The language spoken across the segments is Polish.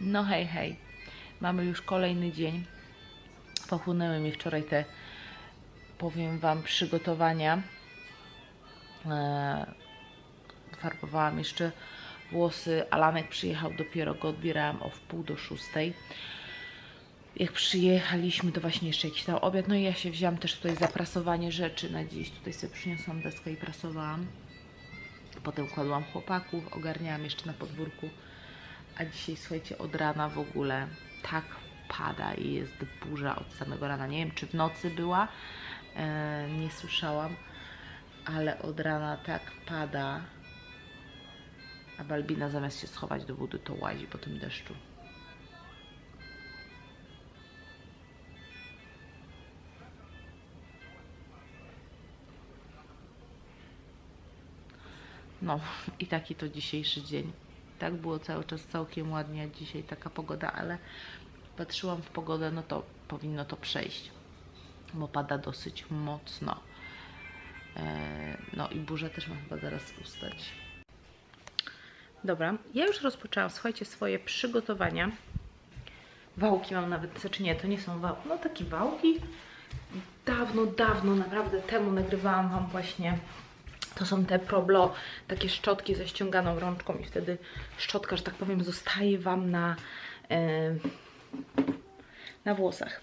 No hej, hej. Mamy już kolejny dzień. Pochłonęły mi wczoraj te, powiem Wam, przygotowania. Eee, farbowałam jeszcze włosy. Alanek przyjechał dopiero, go odbierałam o wpół do szóstej. Jak przyjechaliśmy, to właśnie jeszcze jakiś tam obiad. No i ja się wzięłam też tutaj za prasowanie rzeczy na dziś. Tutaj sobie przyniosłam deskę i prasowałam. Potem kładłam chłopaków, ogarniałam jeszcze na podwórku. A dzisiaj, słuchajcie, od rana w ogóle tak pada i jest burza od samego rana. Nie wiem, czy w nocy była, e, nie słyszałam, ale od rana tak pada. A Balbina zamiast się schować do budy, to łazi po tym deszczu. No i taki to dzisiejszy dzień. Tak było cały czas całkiem ładnie, dzisiaj taka pogoda, ale patrzyłam w pogodę, no to powinno to przejść, bo pada dosyć mocno. E, No i burza też ma chyba zaraz ustać. Dobra, ja już rozpoczęłam, słuchajcie, swoje przygotowania. Wałki mam nawet, znaczy nie, to nie są wałki, no takie wałki. Dawno, dawno, naprawdę temu nagrywałam Wam właśnie to są te Problo, takie szczotki ze ściąganą rączką i wtedy szczotka, że tak powiem, zostaje Wam na, e, na włosach.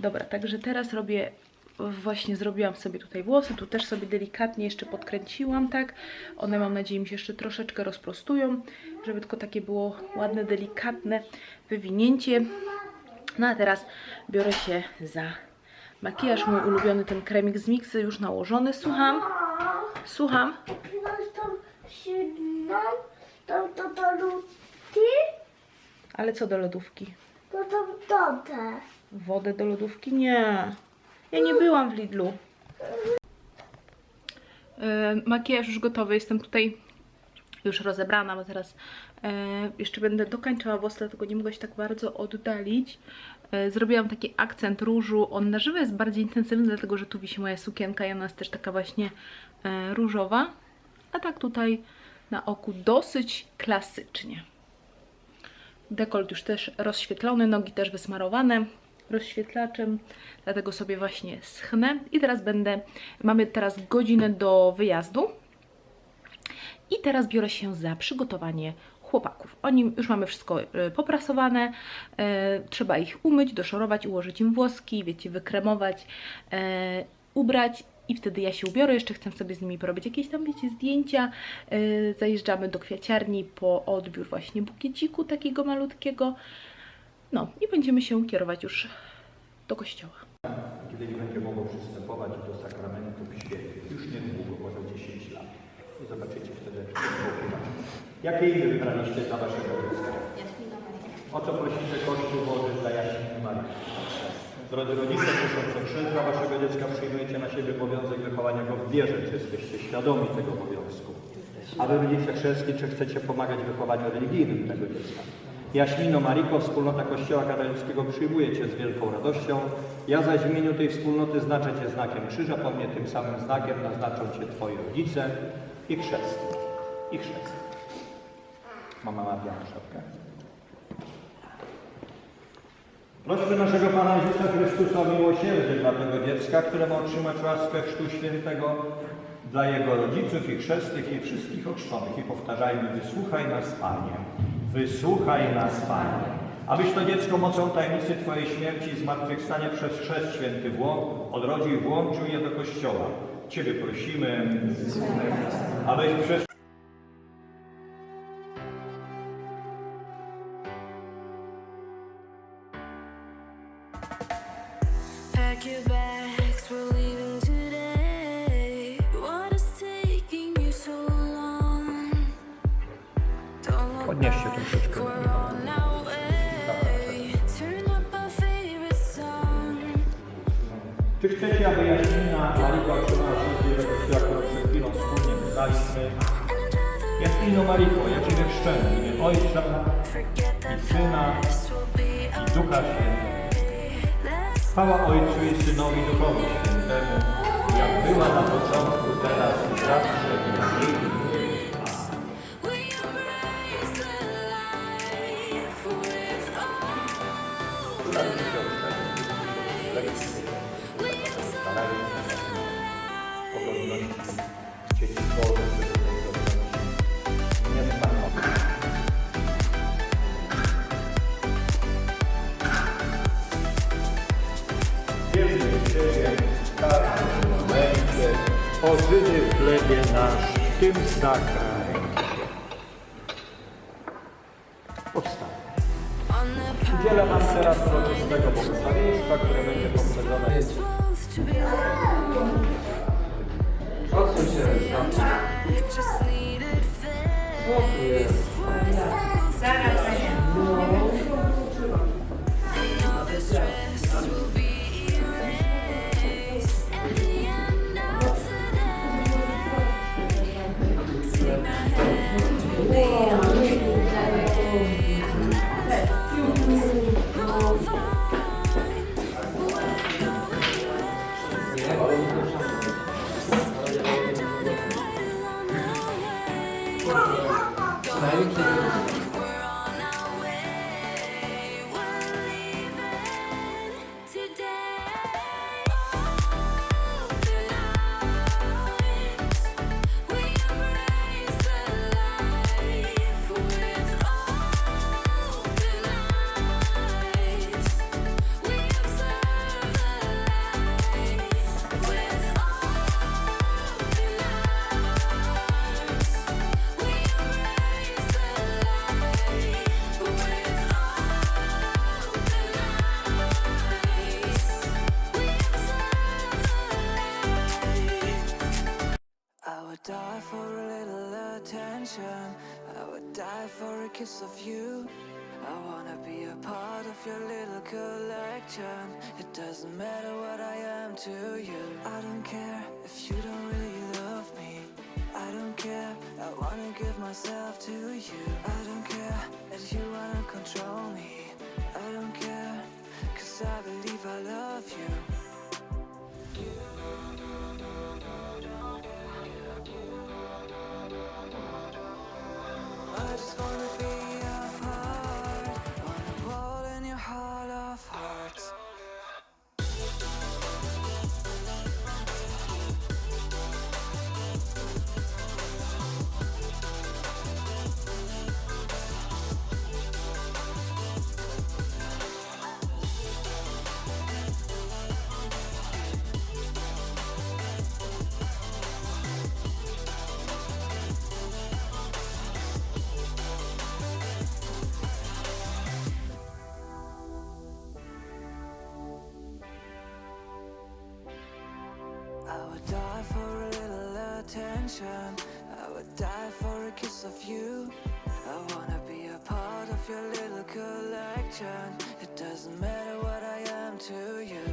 Dobra, także teraz robię, właśnie zrobiłam sobie tutaj włosy, tu też sobie delikatnie jeszcze podkręciłam, tak? One mam nadzieję mi się jeszcze troszeczkę rozprostują, żeby tylko takie było ładne, delikatne wywinięcie. No a teraz biorę się za makijaż, mój ulubiony ten kremik z Mixy już nałożony, słucham. Słucham. Masz tam silną, tam to do lutki, Ale co do lodówki? to tam dodę. Wodę do lodówki? Nie. Ja nie byłam w Lidlu. E, makijaż już gotowy. Jestem tutaj już rozebrana, bo teraz e, jeszcze będę dokończała włosy, dlatego nie mogę się tak bardzo oddalić. E, zrobiłam taki akcent różu. On na żywo jest bardziej intensywny, dlatego że tu wisi moja sukienka i ona jest też taka właśnie różowa. A tak tutaj na oku dosyć klasycznie. Dekolt już też rozświetlony, nogi też wysmarowane rozświetlaczem, dlatego sobie właśnie schnę i teraz będę, mamy teraz godzinę do wyjazdu i teraz biorę się za przygotowanie chłopaków. Oni już mamy wszystko e, poprasowane, e, trzeba ich umyć, doszorować, ułożyć im włoski, wiecie, wykremować, e, ubrać i wtedy ja się ubiorę, jeszcze chcę sobie z nimi porobić jakieś tam, wiecie, zdjęcia. E, zajeżdżamy do kwiaciarni po odbiór właśnie bukieciku takiego malutkiego. No i będziemy się kierować już do kościoła. kiedy nie będzie mogło przystępować do sakramentów świętych. Już niedługo, za 10 lat. I zobaczycie wtedy. Jakie imię wybraliście dla waszego dziecka? O co prosicie Kościół Boży dla Jaśminy Marii? Drodzy rodzice, chrzest dla waszego dziecka, przyjmujecie na siebie obowiązek wychowania go w wierze. Czy jesteście świadomi tego obowiązku? A wy rodzice czy chcecie pomagać w wychowaniu religijnym tego dziecka? Jaśmino Mariko, wspólnota Kościoła katolickiego przyjmuje Cię z wielką radością. Ja zaś w imieniu tej wspólnoty znaczę Cię znakiem krzyża, po mnie tym samym znakiem naznaczą Cię Twoi rodzice i chrzestni. I chrzestni. Mama na szopkę. Prośmy naszego Pana Jezusa Chrystusa o miłosierdzie dla tego dziecka, które ma otrzymać łaskę Chrztu Świętego dla jego rodziców i chrzestnych i wszystkich ochrzczonych. I powtarzajmy, wysłuchaj nas Panie, wysłuchaj nas Panie. Abyś to dziecko mocą tajemnicy Twojej śmierci i zmartwychwstania przez chrzest święty włą- odrodził i włączył je do Kościoła. Ciebie prosimy, abyś przez trzecia wyjaśnina Marika otrzymała się z jego kościoła, przed chwilą wspólnie pytaliśmy. Jak inno Mariko, ja Ciebie chrzczę w imię Ojca i Syna i Ducha Świętego. Chwała Ojcu i Synowi Duchowi Świętemu, jak była na początku, teraz i zawsze i na wieki. Thank you. Ożywy chlebie nasz, tym on the Udzielę Wam teraz uroczystego błogosławieństwa, które będzie poprzedzone path to be just needed faith. We're on would die for a little attention. I would die for a kiss of you. I wanna be a part of your little collection. It doesn't matter what I am to you. I don't care if you don't really love me. I don't care, I wanna give myself to you. I don't care that you wanna control attention. I would die for a kiss of you. I wanna be a part of your little collection. It doesn't matter what I am to you.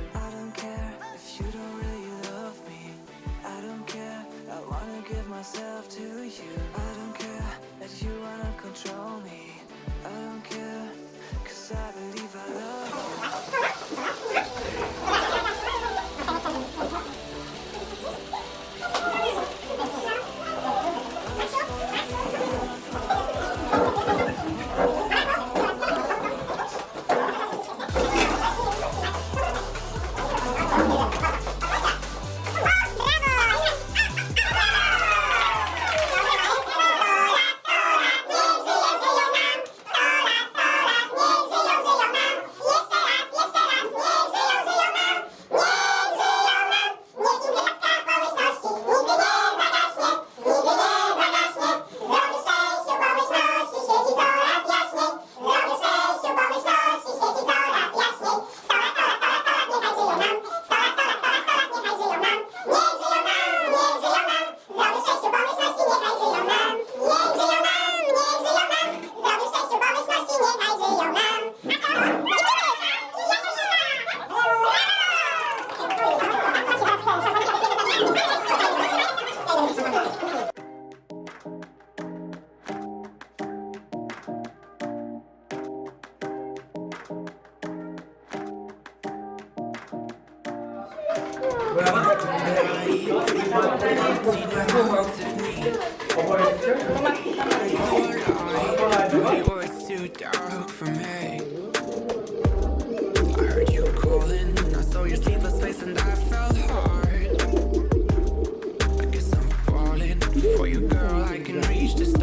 You, girl. I can reach the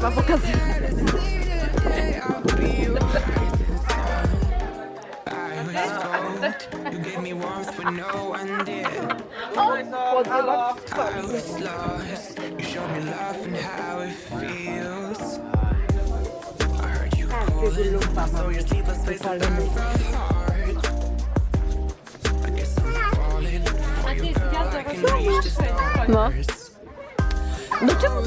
trzeba. You gave me warmth when no one did. I was lost. You showed me love and how it feels. I heard you calling. Saw your face and I felt hard. I guess I'm falling for girl. I can reach the stars. Do!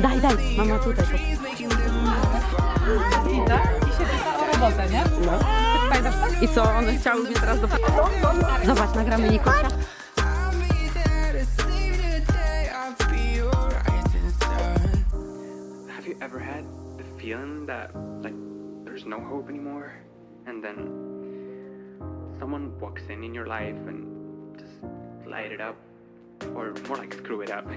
Daj, daj, mama tutaj. Widzę i się pyta o robotę, nie? No. I co, one chciały mnie teraz do... Zobacz, nagramy Nikosia. Have you ever had the feeling that like there's no hope anymore and then someone walks in in your life and just light it up or more like screw it up